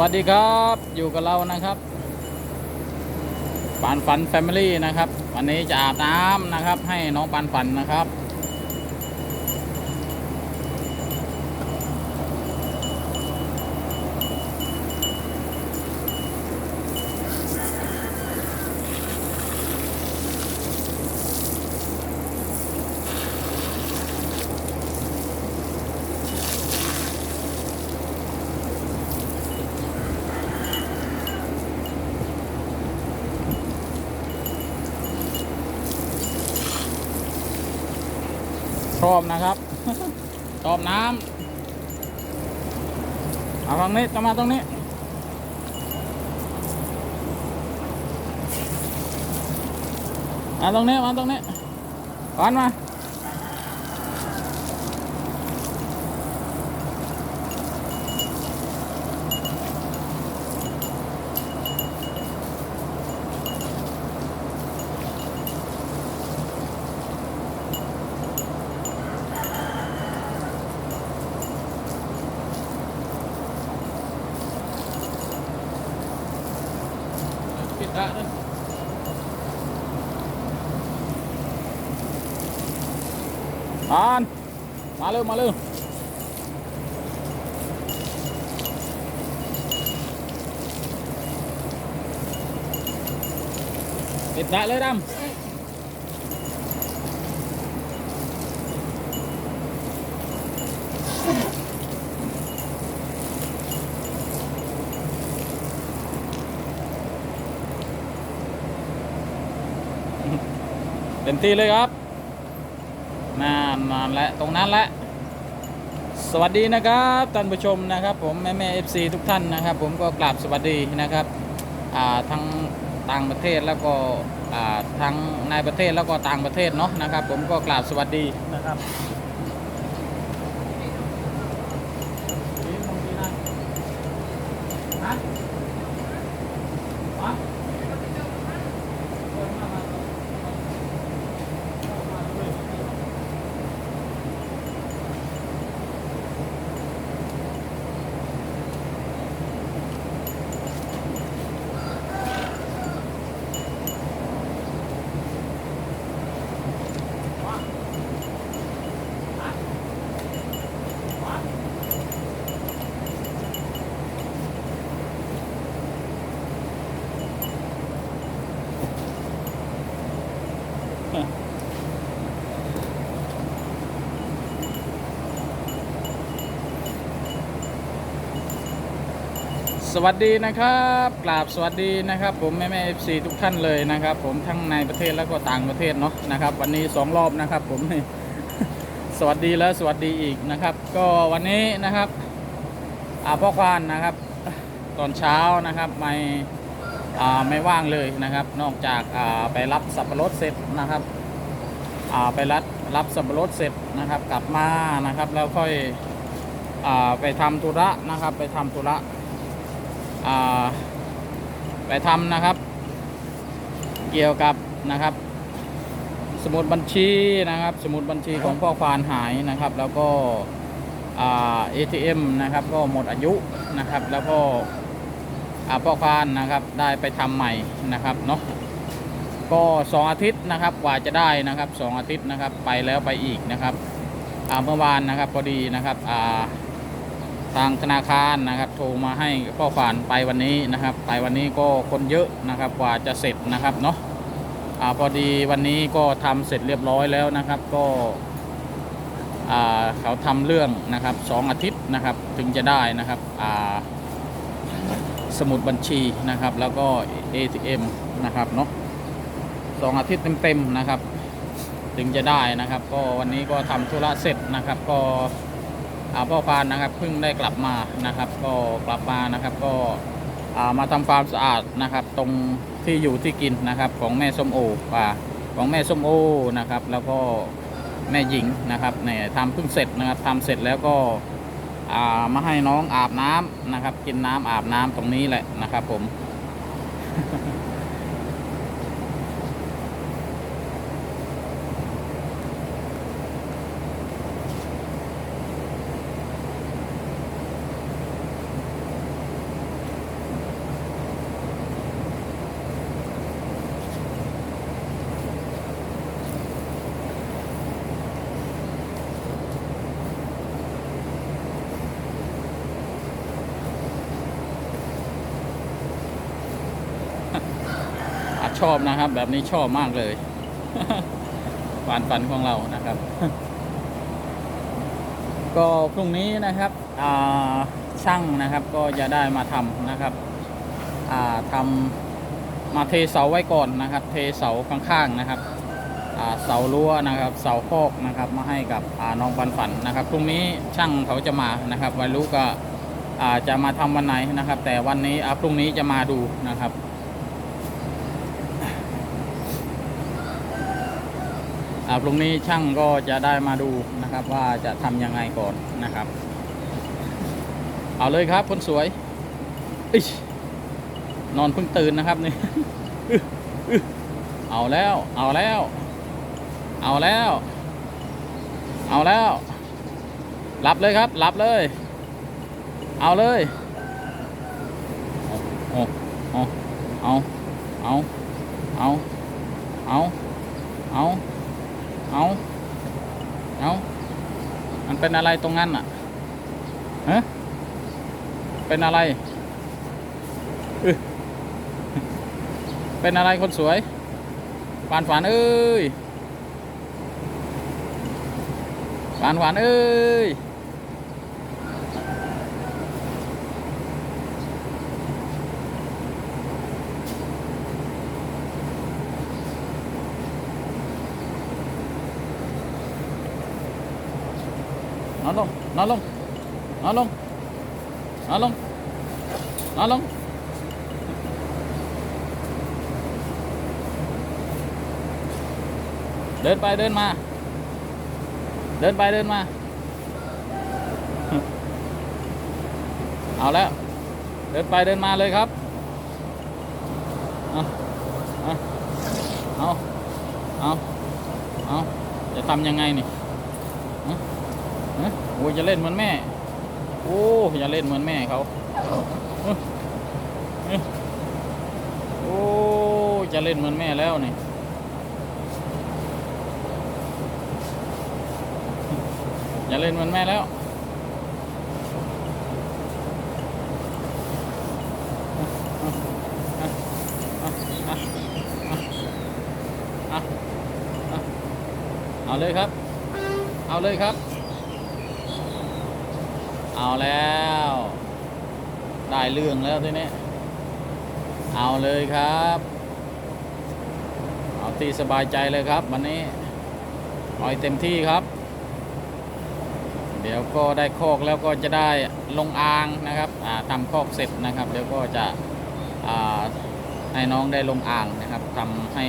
วัสดีครับอยู่กับเรานะครับปานฝันแฟมิลี่นะครับ วันนี้จะอาบน้ำนะครับ ให้น้องปานฝันนะครับ อบนะครับ ชอบน้ำเอาตรงนี้จะมาตรงนี้ มาตรงนี้ มาตรงนี้วันมา เร็วมาเร็วปิดละเลยดำ เต็มที่เลยครับนั่นนั่นและตรงนั้นแหละ สวัสดีนะครับท่านผู้ชมนะครับ ผมแม่แม่เอฟซีทุกท่านนะครับ ผมก็กราบสวัสดีนะครับทั้งต่างประเทศแล้วก็ทั้งในประเทศแล้วก็ต่างประเทศเนาะนะครับ ผมก็กราบสวัสดีนะครับฮะ สวัสดีนะครับกราบสวัสดีนะครับ ผมแม่แม่เอฟซีทุกท่านเลยนะครับ ผมทั้งในประเทศแล้วก็ต่างประเทศเนาะนะครับ วันนี้สองรอบนะครับ ผมสวัสดีแล้วสวัสดีอีกนะครับ ก็วันนี้นะครับอาพ่อควานนะครับ ตอนเช้านะครับไม่อ่า ไม่ว่างเลยนะครับ นอกจากไปรับสับปะรดเสร็จนะครับไปรับรับสับปะรดเสร็จนะครับ กลับมานะครับ แล้วค่อยอไปทำธุระนะครับ ไปทำธุระไปทำนะครับ เกี่ยวกับนะครับ สมุดบัญชีนะครับ สมุดบัญชีของพ่อควานหายนะครับ แล้วก็เอ่า ATM นะครับ ก็หมดอายุนะครับ แล้วก็ พ่อควานนะครับได้ไปทำใหม่นะครับเนาะก็สองอาทิตย์นะครับกว่าจะได้นะครับสองอาทิตย์นะครับไปแล้วไปอีกนะครับอ่าเมื่อวานนะครับพอดีนะครับอ่าทางธนาคารนะครับโทรมาให้พ่อขวานไปวันนี้นะครับ ไปวันนี้ก็คนเยอะนะครับกว่าจะเสร็จนะครับเนาะอ่าพอดีวันนี้ก็ทำเสร็จเรียบร้อยแล้วนะครับก็อ่าเขาทำเรื่องนะครับสองอาทิตย์นะครับถึงจะได้นะครับอ่า สมุดบัญชีนะครับ แล้วก็ ATM นะครับเนาะสองอาทิตย์เต็มๆนะครับ ถึงจะได้นะครับ ก็วันนี้ก็ทำธุระเสร็จนะครับ ก็อาพ่อพานนะครับเพิ่งได้กลับมานะครับ ก็กลับมานะครับ ก็มาทำความสะอาดนะครับ ตรงที่อยู่ที่กินนะครับ ของแม่ส้มโอป่าของแม่ส้มโอนะครับ แล้วก็แม่หญิงนะครับเนี่ยทำเพิ่งเสร็จนะครับทำเสร็จแล้วก็ มาให้น้องอาบน้ำนะครับ กินน้ำอาบน้ำตรงนี้แหละนะครับผม ชอบนะครับ แบบนี้ชอบมากเลยฝันฝันของเรานะครับ ก็พรุ่งนี้นะครับช่างนะครับก็จะได้มาทำนะครับทำมาเทเสาไว้ก่อนนะครับ เทเสาข้างๆนะครับเสารั้วนะครับ เสาโคอกนะครับมาให้กับน้องปันฝันนะครับพรุ่งนี้ช่างเขาจะมานะครับไม่รู้ก็จะมาทำวันไหนนะครับ แต่วันนี้อ่าพรุ่งนี้จะมาดูนะครับ อ่า พรุ่งนี้ช่างก็จะได้มาดูนะครับว่าจะทำยังไงก่อนนะครับ เอาเลยครับคนสวยอินอนเพิ่งตื่นนะครับนี่เอาแล้ว เอาแล้ว เอาแล้ว เอาแล้วหลับเลยครับหลับเลย เอาเลยโอ้โอ้เอาเอาเอาเอาเอา เอาเอามันเป็นอะไรตรงนั้นอะฮะเป็นอะไรเป็นอะไรคนสวยหวานหวานเอ้ยหวานหวานเอ้ย อนลงนอนลงนอนลงนอนลงนอนลงเดินไปเดินมา เดินไปเดินมา เอาแล้ว เดินไปเดินมาเลยครับ เอาเอาเอาเอาจะทำยังไงนี่ โอ้ยจะเล่นเหมือนแม่ โอ้อย่าเล่นเหมือนแม่เขาเอ้ยเอ้ยโอ้จะเล่นเหมือนแม่แล้วนี่อย่าเล่นเหมือนแม่แล้วเอาเลยครับ เอาเลยครับ เอาแล้ว ได้เรื่องแล้วทีนี้เอาเลยครับ เอาตีสบายใจเลยครับ วันนี้ปล่อยเต็มที่ครับ เดี๋ยวก็ได้คอกแล้วก็จะได้ลงอ่างนะครับทำคอกเสร็จนะครับ เดี๋ยวก็จะให้น้องได้ลงอ่างนะครับทำให้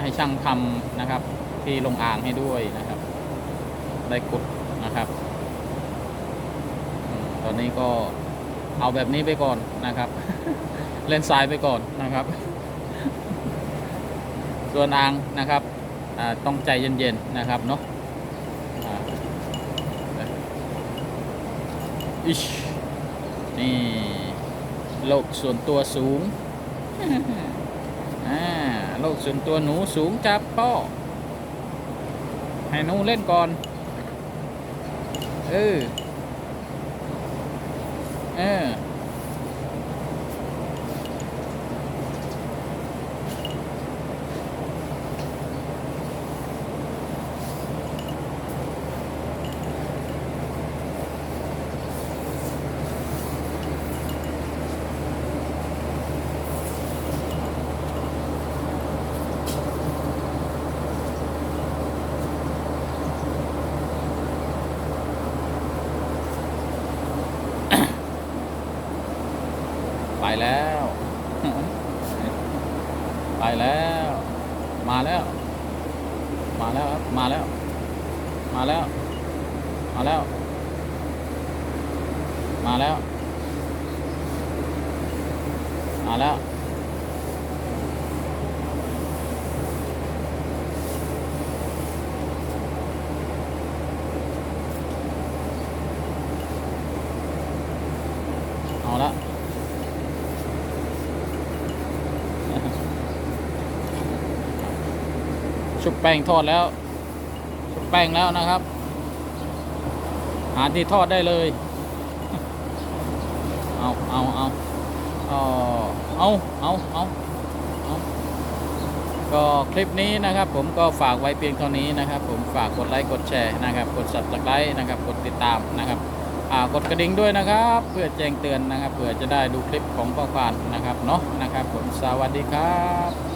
ให้ช่างทำนะครับ ที่ลงอ่างให้ด้วยนะครับ ได้กดนะครับ ตอนนี้ก็เอาแบบนี้ไปก่อนนะครับ เล่นทรายไปก่อนนะครับ ส่วนอ่างนะครับต้องใจเย็นๆนะครับเนาะอ่าอิชนี่โลกส่วนตัวสูงอ่าโลกส่วนตัวหนูสูงจับป้อให้หนูเล่นก่อน เออ Yeah. แล้ว มาแล้วครับ มาแล้ว มาแล้ว มาแล้ว มาแล้ว มาแล้ว ชุบแป้งทอดแล้ว ชุบแป้งแล้วนะครับ หาที่ทอดได้เลย เอาเอาเอาเอาเอาเอาเอาก็คลิปนี้นะครับ ผมก็ฝากไว้เพียงเท่านี้นะครับ ผมฝากกดไลค์กดแชร์นะครับ กดสับสไครต์นะครับ กดติดตามนะครับอ่ากดกระดิ่งด้วยนะครับ เพื่อแจ้งเตือนนะครับเพื่อจะได้ดูคลิปของพ่อควานนะครับเนาะนะครับ ผมสวัสดีครับ